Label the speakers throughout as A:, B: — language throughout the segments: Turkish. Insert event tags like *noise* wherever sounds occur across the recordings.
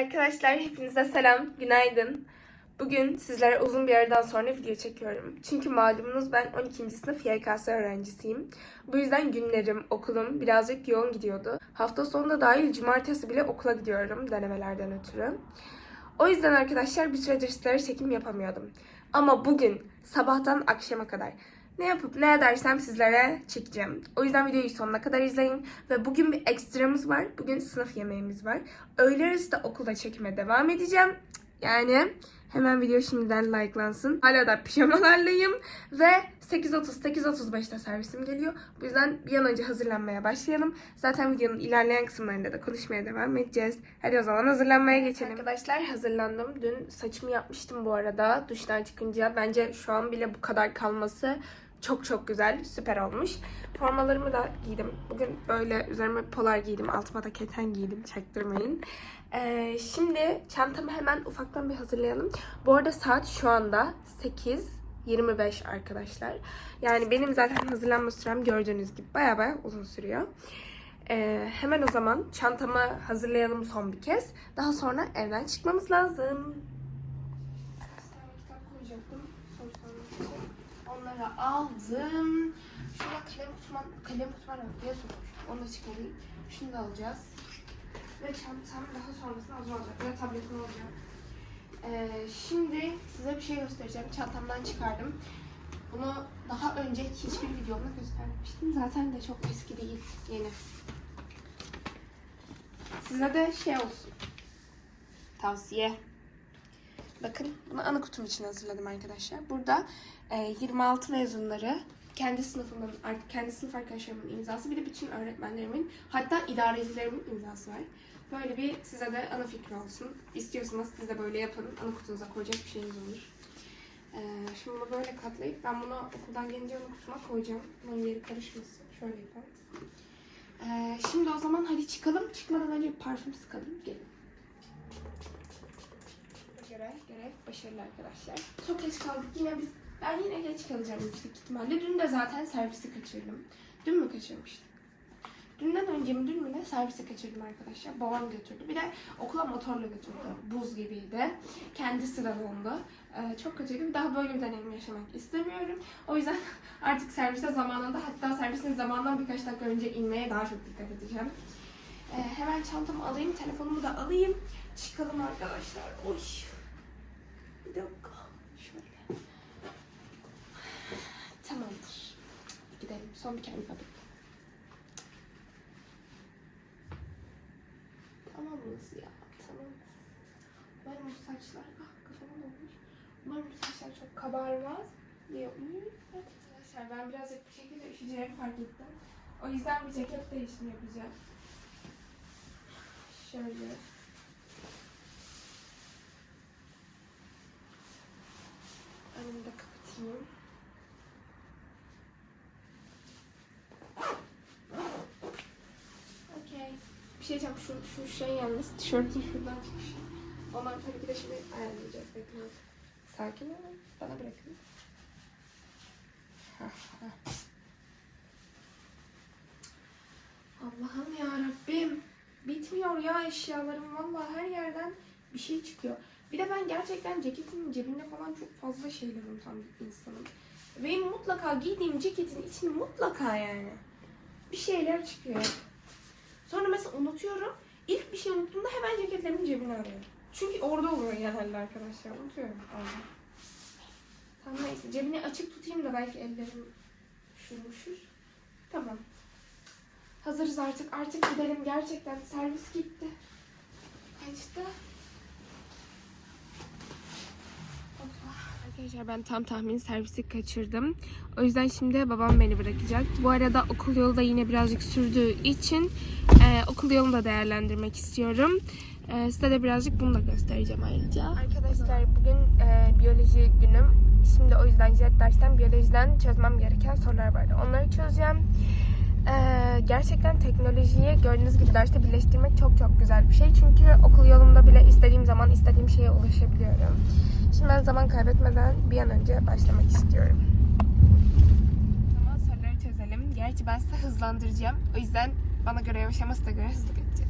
A: Arkadaşlar hepinize selam, günaydın. Bugün sizlere uzun bir aradan sonra video çekiyorum. Çünkü malumunuz ben 12. sınıf YKS öğrencisiyim. Bu yüzden günlerim, okulum birazcık yoğun gidiyordu. Hafta sonunda dahil cumartesi bile okula gidiyorum denemelerden ötürü. O yüzden arkadaşlar bir süredir sizlere çekim yapamıyordum. Ama bugün sabahtan akşama kadar ne yapıp ne edersem sizlere çekeceğim. O yüzden videoyu sonuna kadar izleyin. Ve bugün bir ekstramız var. Bugün sınıf yemeğimiz var. Öğle arası da okulda çekime devam edeceğim. Yani hemen video şimdiden likelansın. Hala da pijamalarlayım. Ve 8.30, 8.35'te servisim geliyor. Bu yüzden bir an önce hazırlanmaya başlayalım. Zaten videonun ilerleyen kısımlarında da konuşmaya devam edeceğiz. Hadi o zaman hazırlanmaya geçelim. Arkadaşlar hazırlandım. Dün saçımı yapmıştım bu arada. Duştan çıkınca. Bence şu an bile bu kadar kalması çok çok güzel, süper olmuş. Formalarımı da giydim. Bugün böyle üzerime polar giydim, altıma da keten giydim, çaktırmayın. Ee, şimdi çantamı hemen ufaktan bir hazırlayalım. Bu arada saat şu anda 8.25 arkadaşlar. Yani benim zaten hazırlanma sürem gördüğünüz gibi baya baya uzun sürüyor. Ee, hemen o zaman çantamı hazırlayalım son bir kez. Daha sonra evden çıkmamız lazım. Kitap koyacaktım. Soru sormak için. Onları aldım. Şurada kalem kutum, kalem diye sormuş. Onu da çıkarayım. Şunu da alacağız. Ve çantam daha sonrasında hazır olacak. Ve tabletim olacak. Ee, şimdi size bir şey göstereceğim. Çantamdan çıkardım. Bunu daha önce hiçbir videomda göstermemiştim. Zaten de çok eski değil. Yeni. Size de şey olsun. Tavsiye. Bakın bunu ana kutum için hazırladım arkadaşlar. Burada e, 26 mezunları kendi sınıfımın, kendi sınıf arkadaşlarımın imzası bir de bütün öğretmenlerimin hatta idarecilerimin imzası var. Böyle bir size de ana fikri olsun. İstiyorsanız siz de böyle yapın. Ana kutunuza koyacak bir şeyiniz olur. E, şimdi bunu böyle katlayıp ben bunu okuldan gelince ana kutuma koyacağım. Bunun yeri karışmasın. Şöyle yapalım. E, şimdi o zaman hadi çıkalım. Çıkmadan önce bir parfüm sıkalım. Gelin. Göre görev başarılı arkadaşlar. Çok geç kaldık yine biz. Ben yine geç kalacağım yüksek ihtimalle. Dün de zaten servisi kaçırdım. Dün mü kaçırmıştım? Dünden önce mi dün mü ne servisi kaçırdım arkadaşlar. Babam götürdü. Bir de okula motorla götürdü. Buz gibiydi. Kendisi de dondu. Ee, çok kötüydü. Bir daha böyle bir deneyim yaşamak istemiyorum. O yüzden *laughs* artık servise zamanında hatta servisin zamanından birkaç dakika önce inmeye daha çok dikkat edeceğim. Ee, hemen çantamı alayım. Telefonumu da alayım. Çıkalım arkadaşlar. Oy. Bir dakika. Şöyle. Tamamdır. Gidelim. Son bir kere bakayım. Tamam mıyız ya? Tamam. Umarım bu saçlar... Ah kafama olmuş? Umarım bu saçlar çok kabarmaz. diye umuyorum. Arkadaşlar ben birazcık bir şekilde üşüyeceğimi fark ettim. O yüzden bir ceket değişimi yapacağım. Şöyle. Önümü de kapatayım. Okey. Bir şey diyeceğim. Şu, şu şey yalnız. Tişörtün şuradan çıkmış. Ondan tabii ki de şimdi ayarlayacağız. Bekleyin. Sakin olun. Bana bırakın. Allah'ım ya Rabbim. Bitmiyor ya eşyalarım. Vallahi her yerden bir şey çıkıyor. Bir de ben gerçekten ceketimin cebinde falan çok fazla şeyler unutan bir insanım. Benim mutlaka giydiğim ceketin içinde mutlaka yani bir şeyler çıkıyor. Sonra mesela unutuyorum. İlk bir şey unuttuğumda hemen ceketlerimin cebine arıyorum. Çünkü orada oluyor genelde arkadaşlar. Unutuyorum. Allah. Tamam neyse. Cebini açık tutayım da belki ellerim üşür Tamam. Hazırız artık. Artık gidelim. Gerçekten servis gitti. Kaçtı? Arkadaşlar ben tam tahmin servisi kaçırdım. O yüzden şimdi babam beni bırakacak. Bu arada okul yolu da yine birazcık sürdüğü için e, okul yolunu da değerlendirmek istiyorum. E, size de birazcık bunu da göstereceğim ayrıca. Arkadaşlar bugün e, biyoloji günüm. Şimdi o yüzden jet dersten biyolojiden çözmem gereken sorular vardı. Onları çözeceğim. Ee, gerçekten teknolojiyi gördüğünüz gibi derste birleştirmek çok çok güzel bir şey. Çünkü okul yolumda bile istediğim zaman istediğim şeye ulaşabiliyorum. Şimdi ben zaman kaybetmeden bir an önce başlamak istiyorum. O zaman soruları çözelim. Gerçi ben size hızlandıracağım. O yüzden bana göre yavaş ama size göre hızlı geçecek.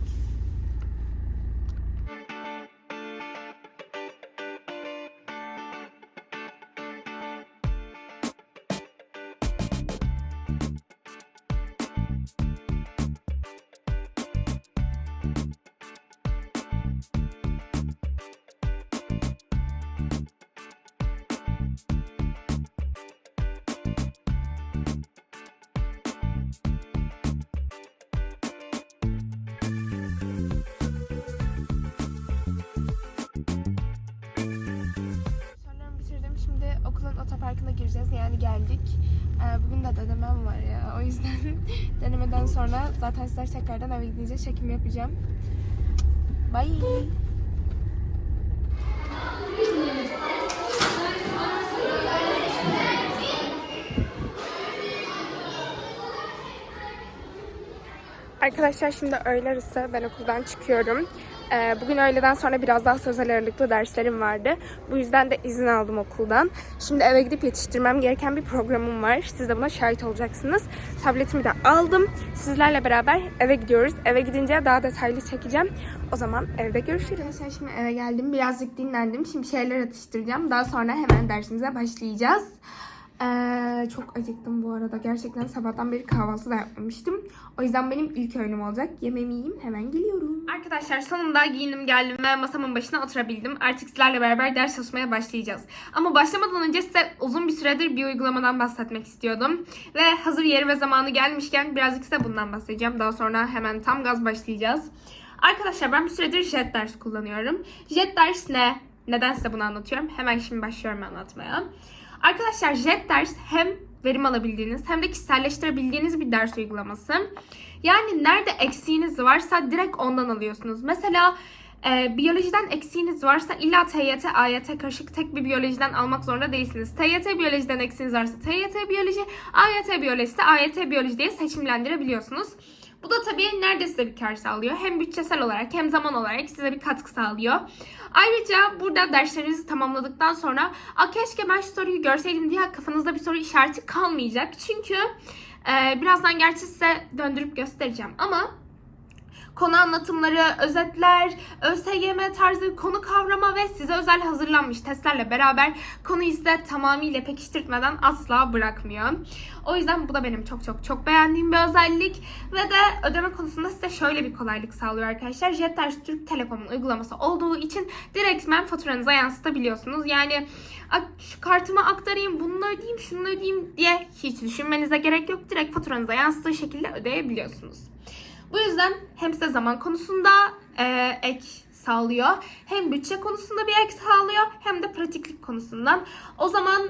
A: Otoparkına gireceğiz. Yani geldik. Ee, bugün de denemem var ya. O yüzden *laughs* denemeden sonra zaten sizler tekrardan eve gidince çekim yapacağım. Bye. Arkadaşlar şimdi öğle arası ben okuldan çıkıyorum. Ee, bugün öğleden sonra biraz daha sözel ağırlıklı derslerim vardı. Bu yüzden de izin aldım okuldan. Şimdi eve gidip yetiştirmem gereken bir programım var. Siz de buna şahit olacaksınız. Tabletimi de aldım. Sizlerle beraber eve gidiyoruz. Eve gidince daha detaylı çekeceğim. O zaman evde görüşürüz. Arkadaşlar şimdi eve geldim. Birazcık dinlendim. Şimdi şeyler atıştıracağım. Daha sonra hemen dersimize başlayacağız. Ee, çok acıktım bu arada. Gerçekten sabahtan beri kahvaltı da yapmamıştım. O yüzden benim ilk öğünüm olacak. Yemeğimi yiyeyim hemen geliyorum. Arkadaşlar sonunda giyindim geldim ve masamın başına oturabildim. Artık sizlerle beraber ders çalışmaya başlayacağız. Ama başlamadan önce size uzun bir süredir bir uygulamadan bahsetmek istiyordum. Ve hazır yeri ve zamanı gelmişken birazcık size bundan bahsedeceğim. Daha sonra hemen tam gaz başlayacağız. Arkadaşlar ben bir süredir jet ders kullanıyorum. Jet ders ne? Neden size bunu anlatıyorum? Hemen şimdi başlıyorum anlatmaya. Arkadaşlar JET ders hem verim alabildiğiniz hem de kişiselleştirebildiğiniz bir ders uygulaması. Yani nerede eksiğiniz varsa direkt ondan alıyorsunuz. Mesela e, biyolojiden eksiğiniz varsa illa TYT, AYT karışık tek bir biyolojiden almak zorunda değilsiniz. TYT biyolojiden eksiğiniz varsa TYT biyoloji, AYT biyolojisi AYT biyoloji diye seçimlendirebiliyorsunuz. Bu da tabii nerede size bir kar sağlıyor. Hem bütçesel olarak hem zaman olarak size bir katkı sağlıyor. Ayrıca burada derslerinizi tamamladıktan sonra A, keşke ben şu soruyu görseydim diye kafanızda bir soru işareti kalmayacak. Çünkü e, birazdan gerçi size döndürüp göstereceğim ama konu anlatımları, özetler, ÖSYM tarzı konu kavrama ve size özel hazırlanmış testlerle beraber konuyu size tamamıyla pekiştirtmeden asla bırakmıyor. O yüzden bu da benim çok çok çok beğendiğim bir özellik ve de ödeme konusunda size şöyle bir kolaylık sağlıyor arkadaşlar. Jetters Türk Telekom'un uygulaması olduğu için direktmen faturanıza yansıtabiliyorsunuz. Yani şu kartıma aktarayım, bunu ödeyeyim, şunu ödeyeyim diye hiç düşünmenize gerek yok. Direkt faturanıza yansıttığı şekilde ödeyebiliyorsunuz. Bu yüzden hem size zaman konusunda e, ek sağlıyor. Hem bütçe konusunda bir ek sağlıyor. Hem de pratiklik konusundan. O zaman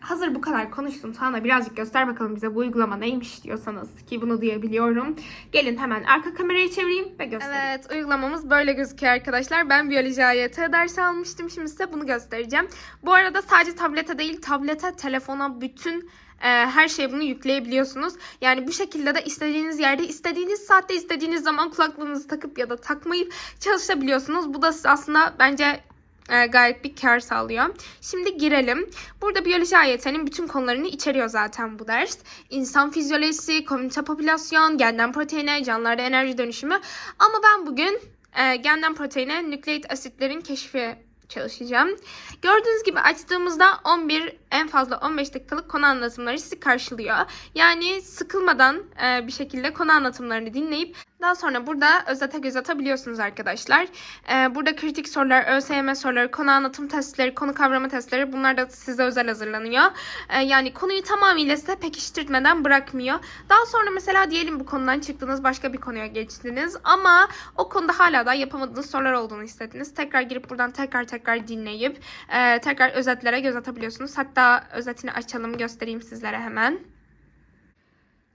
A: hazır bu kadar konuştum. Sana birazcık göster bakalım bize bu uygulama neymiş diyorsanız ki bunu diyebiliyorum. Gelin hemen arka kamerayı çevireyim ve göstereyim. Evet uygulamamız böyle gözüküyor arkadaşlar. Ben biyoloji AYT dersi almıştım. Şimdi size bunu göstereceğim. Bu arada sadece tablete değil tablete, telefona bütün e, her şeye bunu yükleyebiliyorsunuz. Yani bu şekilde de istediğiniz yerde, istediğiniz saatte, istediğiniz zaman kulaklığınızı takıp ya da takmayıp çalışabiliyorsunuz. Bu da aslında bence e, gayet bir kar sağlıyor. Şimdi girelim. Burada biyoloji AYT'nin bütün konularını içeriyor zaten bu ders. İnsan fizyolojisi, komünite popülasyon, genden proteine, canlılarda enerji dönüşümü. Ama ben bugün e, genden proteine nükleik asitlerin keşfi çalışacağım. Gördüğünüz gibi açtığımızda 11 en fazla 15 dakikalık konu anlatımları sizi karşılıyor. Yani sıkılmadan e, bir şekilde konu anlatımlarını dinleyip daha sonra burada özete göz atabiliyorsunuz arkadaşlar. Ee, burada kritik sorular, ÖSYM soruları, konu anlatım testleri, konu kavrama testleri bunlar da size özel hazırlanıyor. Ee, yani konuyu tamamıyla size pekiştirmeden bırakmıyor. Daha sonra mesela diyelim bu konudan çıktınız başka bir konuya geçtiniz ama o konuda hala da yapamadığınız sorular olduğunu hissettiniz. Tekrar girip buradan tekrar tekrar dinleyip e, tekrar özetlere göz atabiliyorsunuz. Hatta özetini açalım göstereyim sizlere hemen.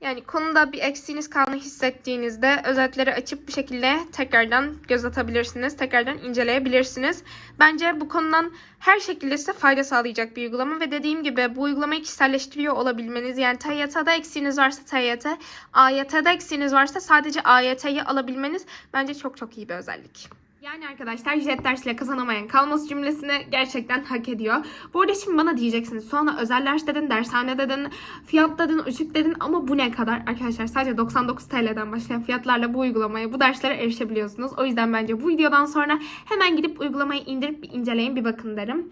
A: Yani konuda bir eksiğiniz kaldığını hissettiğinizde özetleri açıp bir şekilde tekrardan göz atabilirsiniz. Tekrardan inceleyebilirsiniz. Bence bu konudan her şekilde size fayda sağlayacak bir uygulama ve dediğim gibi bu uygulamayı kişiselleştiriyor olabilmeniz. Yani TYT'de eksiğiniz varsa TYT, AYT'de eksiğiniz varsa sadece AYT'yi alabilmeniz bence çok çok iyi bir özellik. Yani arkadaşlar jet dersiyle kazanamayan kalması cümlesini gerçekten hak ediyor. Bu arada şimdi bana diyeceksiniz sonra özel ders dedin, dershane dedin, fiyat dedin, ışık dedin ama bu ne kadar? Arkadaşlar sadece 99 TL'den başlayan fiyatlarla bu uygulamaya, bu derslere erişebiliyorsunuz. O yüzden bence bu videodan sonra hemen gidip uygulamayı indirip bir inceleyin, bir bakın derim.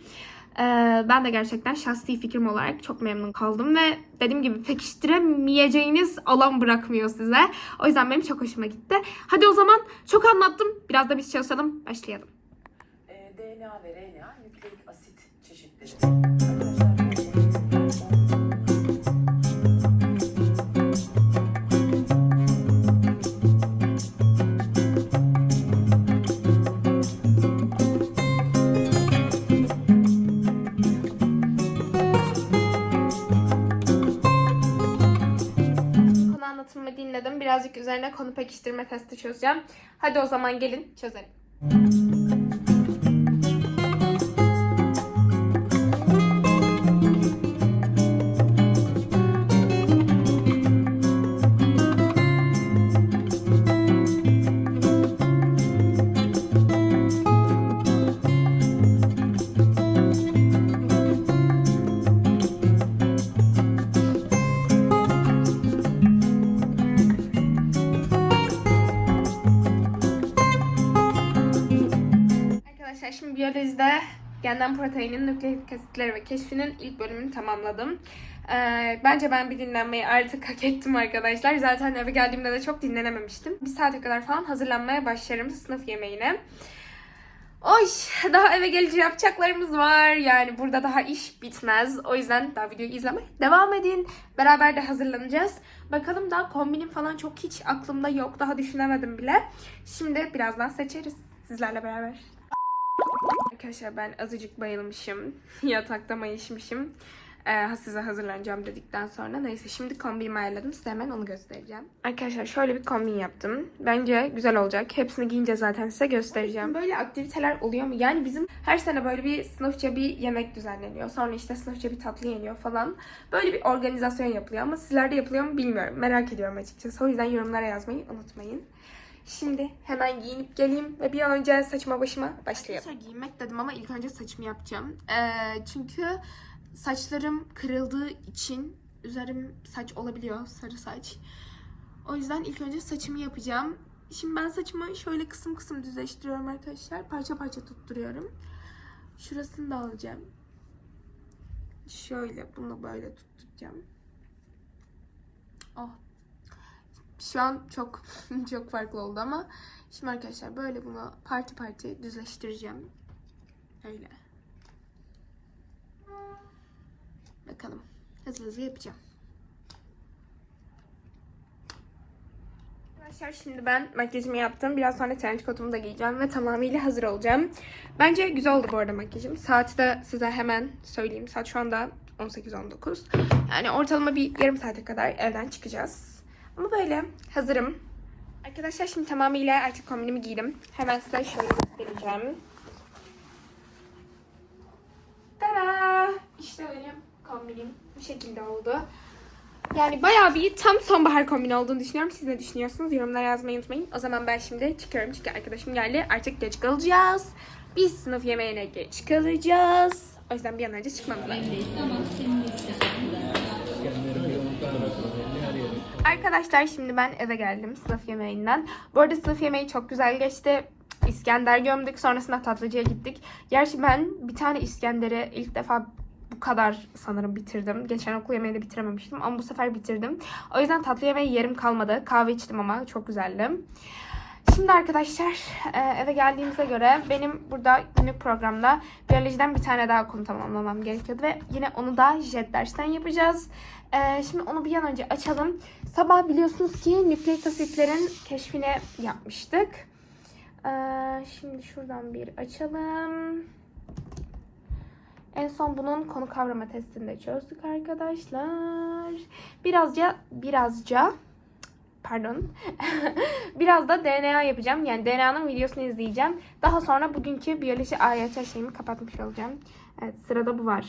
A: Ben de gerçekten şahsi fikrim olarak çok memnun kaldım ve dediğim gibi pekiştiremeyeceğiniz alan bırakmıyor size. O yüzden benim çok hoşuma gitti. Hadi o zaman çok anlattım. Biraz da biz çalışalım. Başlayalım.
B: DNA ve RNA nükleik asit çeşitleri.
A: Üzerine konu pekiştirme testi çözeceğim. Hadi o zaman gelin çözelim. Biyolojide genden proteinin nükleik asitleri ve keşfinin ilk bölümünü tamamladım. Ee, bence ben bir dinlenmeyi artık hak ettim arkadaşlar. Zaten eve geldiğimde de çok dinlenememiştim. Bir saate kadar falan hazırlanmaya başlarım sınıf yemeğine. Oy daha eve gelince yapacaklarımız var. Yani burada daha iş bitmez. O yüzden daha videoyu izlemeye devam edin. Beraber de hazırlanacağız. Bakalım daha kombinim falan çok hiç aklımda yok. Daha düşünemedim bile. Şimdi birazdan seçeriz sizlerle beraber. Arkadaşlar ben azıcık bayılmışım. *laughs* Yatakta mayışmışım. Ee, size hazırlanacağım dedikten sonra. Neyse şimdi kombinimi ayarladım. Size hemen onu göstereceğim. Arkadaşlar şöyle bir kombin yaptım. Bence güzel olacak. Hepsini giyince zaten size göstereceğim. Böyle aktiviteler oluyor mu? Yani bizim her sene böyle bir sınıfça bir yemek düzenleniyor. Sonra işte sınıfça bir tatlı yeniyor falan. Böyle bir organizasyon yapılıyor ama sizlerde yapılıyor mu bilmiyorum. Merak ediyorum açıkçası. O yüzden yorumlara yazmayı unutmayın. Şimdi hemen giyinip geleyim ve bir an önce saçıma başıma başlayalım. Arkadaşlar giyinmek dedim ama ilk önce saçımı yapacağım. Ee, çünkü saçlarım kırıldığı için üzerim saç olabiliyor, sarı saç. O yüzden ilk önce saçımı yapacağım. Şimdi ben saçımı şöyle kısım kısım düzleştiriyorum arkadaşlar. Parça parça tutturuyorum. Şurasını da alacağım. Şöyle bunu böyle tutturacağım. Oh şu an çok *laughs* çok farklı oldu ama şimdi arkadaşlar böyle bunu parti parti düzleştireceğim. Öyle. Bakalım. Hızlı hızlı yapacağım. Arkadaşlar şimdi ben makyajımı yaptım. Biraz sonra trench coat'umu da giyeceğim ve tamamıyla hazır olacağım. Bence güzel oldu bu arada makyajım. Saati de size hemen söyleyeyim. Saat şu anda 18.19. Yani ortalama bir yarım saate kadar evden çıkacağız. Ama böyle hazırım. Arkadaşlar şimdi tamamıyla artık kombinimi giydim. Hemen size şöyle göstereceğim. Tada! İşte benim kombinim bu şekilde oldu. Yani bayağı bir tam sonbahar kombini olduğunu düşünüyorum. Siz ne düşünüyorsunuz? Yorumlara yazmayı unutmayın. O zaman ben şimdi çıkıyorum çünkü arkadaşım geldi. Artık geç kalacağız. Biz sınıf yemeğine geç kalacağız. O yüzden bir an önce çıkmamız lazım. Arkadaşlar şimdi ben eve geldim sınıf yemeğinden. Bu arada sınıf yemeği çok güzel geçti. İskender gömdük. Sonrasında tatlıcıya gittik. Gerçi ben bir tane İskender'i ilk defa bu kadar sanırım bitirdim. Geçen okul yemeğini bitirememiştim ama bu sefer bitirdim. O yüzden tatlı yemeği yerim kalmadı. Kahve içtim ama çok güzeldi. Şimdi arkadaşlar e, eve geldiğimize göre benim burada günlük programda biyolojiden bir tane daha konu tamamlamam gerekiyordu ve yine onu da jet dersten yapacağız. E, şimdi onu bir an önce açalım. Sabah biliyorsunuz ki nükleik asitlerin keşfini yapmıştık. E, şimdi şuradan bir açalım. En son bunun konu kavrama testini de çözdük arkadaşlar. Birazca birazca pardon. *laughs* Biraz da DNA yapacağım. Yani DNA'nın videosunu izleyeceğim. Daha sonra bugünkü biyoloji AYT şeyimi kapatmış olacağım. Evet sırada bu var.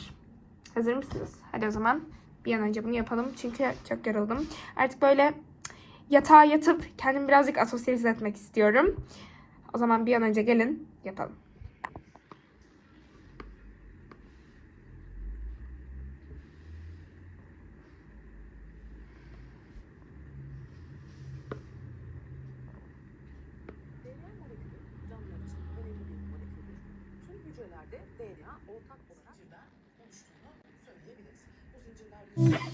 A: Hazır mısınız? Hadi o zaman bir an önce bunu yapalım. Çünkü çok yoruldum. Artık böyle yatağa yatıp kendimi birazcık asosyalize etmek istiyorum. O zaman bir an önce gelin yapalım. Mm-hmm. *laughs*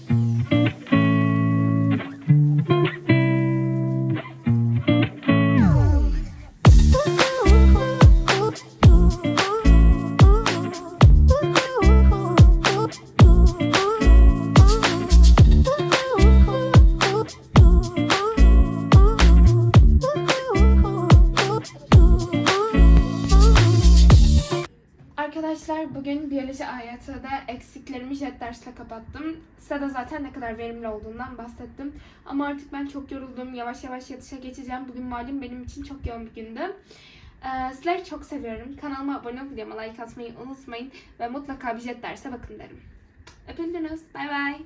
A: jet dersle kapattım. Size de zaten ne kadar verimli olduğundan bahsettim. Ama artık ben çok yoruldum. Yavaş yavaş yatışa geçeceğim. Bugün malum benim için çok yoğun bir gündü. Ee, sizleri çok seviyorum. Kanalıma abone olup videoma like atmayı unutmayın. Ve mutlaka bir derse bakın derim. Öpüldünüz. Bay bay.